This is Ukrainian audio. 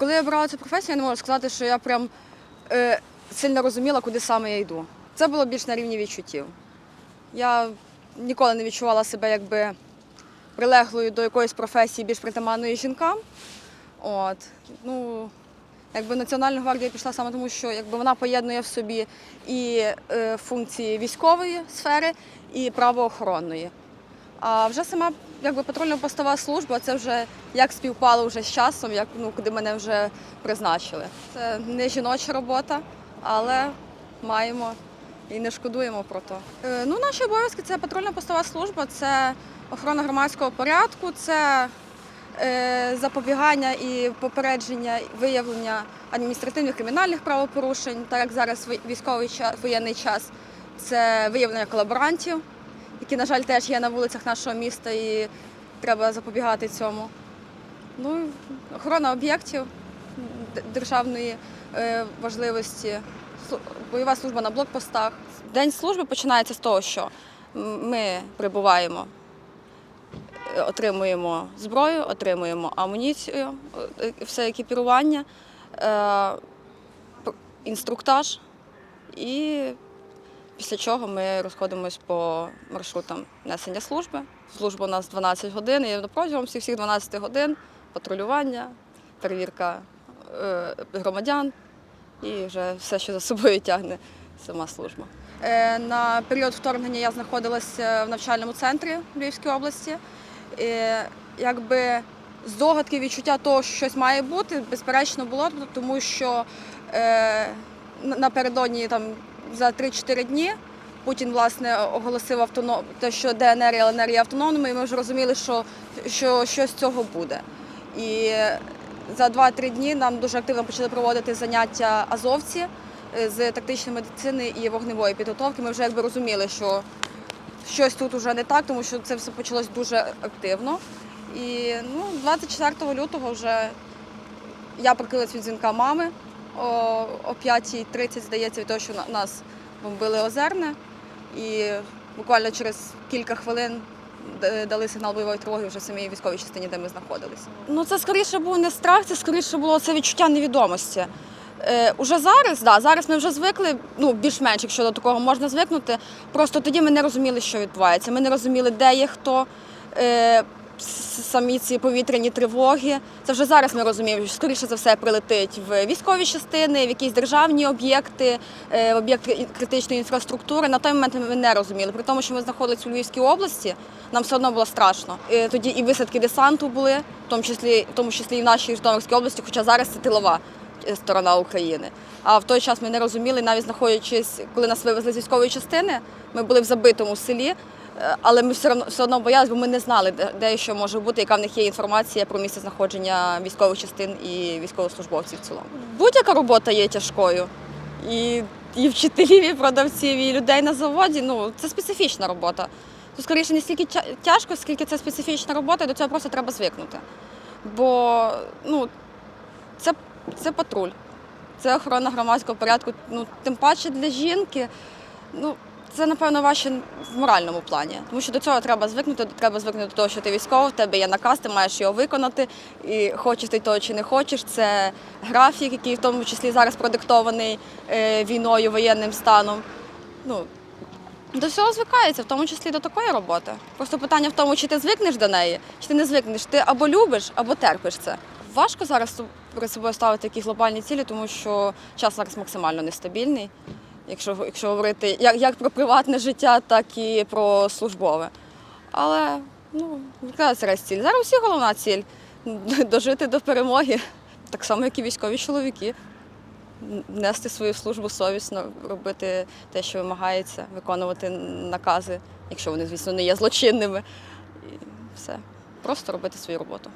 Коли я брала цю професію, я не можу сказати, що я прям е, сильно розуміла, куди саме я йду. Це було більш на рівні відчуттів. Я ніколи не відчувала себе якби прилеглою до якоїсь професії більш притаманної жінкам. От. Ну, якби Національну гвардію пішла саме тому, що якби вона поєднує в собі і е, функції військової сфери, і правоохоронної. А вже сама якби патрульно-постова служба це вже як співпало вже з часом, як ну куди мене вже призначили. Це не жіноча робота, але маємо і не шкодуємо про то. Е, ну, наші обов'язки це патрульно-постова служба, це охорона громадського порядку, це е, запобігання і попередження виявлення адміністративних кримінальних правопорушень, так як зараз військовий час, воєнний час, це виявлення колаборантів, які, на жаль, теж є на вулицях нашого міста і треба запобігати цьому. Ну, охорона об'єктів державної е, важливості, бойова служба на блокпостах. День служби починається з того, що ми прибуваємо, е, отримуємо зброю, отримуємо амуніцію, е, все екіпірування, інструктаж і після чого ми розходимось по маршрутам несення служби. Служба у нас 12 годин, і протягом всіх всіх 12 годин патрулювання, перевірка е, громадян і вже все, що за собою тягне сама служба. Е, На період вторгнення я знаходилася в навчальному центрі в Львівській області. Е, Якби здогадки, відчуття того, що щось має бути, безперечно було, тому що е, напередодні там за 3-4 дні Путін власне оголосив автоном... те, що ДНР і ЛНР є автономними, і ми вже розуміли, що, що щось цього буде. І за 2-3 дні нам дуже активно почали проводити заняття азовці е, з тактичної медицини і вогневої підготовки. Ми вже якби розуміли, що щось тут уже не так, тому що це все почалось дуже активно. І ну, 24 лютого вже я прокинулась від дзвінка мами о, о 5.30, здається, від того, що нас бомбили озерне. І буквально через кілька хвилин дали сигнал бойової тривоги вже в самій військовій частині, де ми знаходилися. Ну це скоріше був не страх, це скоріше було це відчуття невідомості. Е, уже зараз, да, зараз ми вже звикли, ну більш-менш, якщо до такого можна звикнути. Просто тоді ми не розуміли, що відбувається. Ми не розуміли, де є хто. Е, самі ці повітряні тривоги. Це вже зараз ми розуміємо, що скоріше за все прилетить в військові частини, в якісь державні об'єкти, е, в об'єкти критичної інфраструктури. На той момент ми не розуміли. При тому, що ми знаходилися у Львівській області, нам все одно було страшно. Тоді і висадки десанту були, в тому числі, в тому числі і в нашій Житомирській області, хоча зараз це тилова е, сторона України. А в той час ми не розуміли, навіть знаходячись, коли нас вивезли з військової частини, ми були в забитому селі. Е, Але ми все одно все одно боялися, бо ми не знали, де, що може бути, яка в них є інформація про місце знаходження військових частин і військовослужбовців в цілому. Будь-яка робота є тяжкою. І, і вчителів, і продавців, і людей на заводі. Ну, це специфічна робота. Тут скоріше не стільки тяжко, скільки це специфічна робота, і до цього просто треба звикнути. Бо ну, це, це патруль, це охорона громадського порядку. Ну, тим паче для жінки. Ну, це, напевно, важче в моральному плані, тому що до цього треба звикнути. Треба звикнути до того, що ти військовий, в тебе є наказ, ти маєш його виконати. І хочеш ти того чи не хочеш. Це графік, який в тому числі зараз продиктований е, війною, воєнним станом. Ну, до всього звикається, в тому числі до такої роботи. Просто питання в тому, чи ти звикнеш до неї, чи ти не звикнеш. Ти або любиш, або терпиш це. Важко зараз перед собою ставити якісь глобальні цілі, тому що час зараз максимально нестабільний. Якщо, якщо говорити як, як про приватне життя, так і про службове. Але ну, яка зараз ціль? Зараз усі головна ціль дожити до перемоги, так само, як і військові чоловіки. Нести свою службу совісно, робити те, що вимагається, виконувати накази, якщо вони, звісно, не є злочинними. І все. Просто робити свою роботу.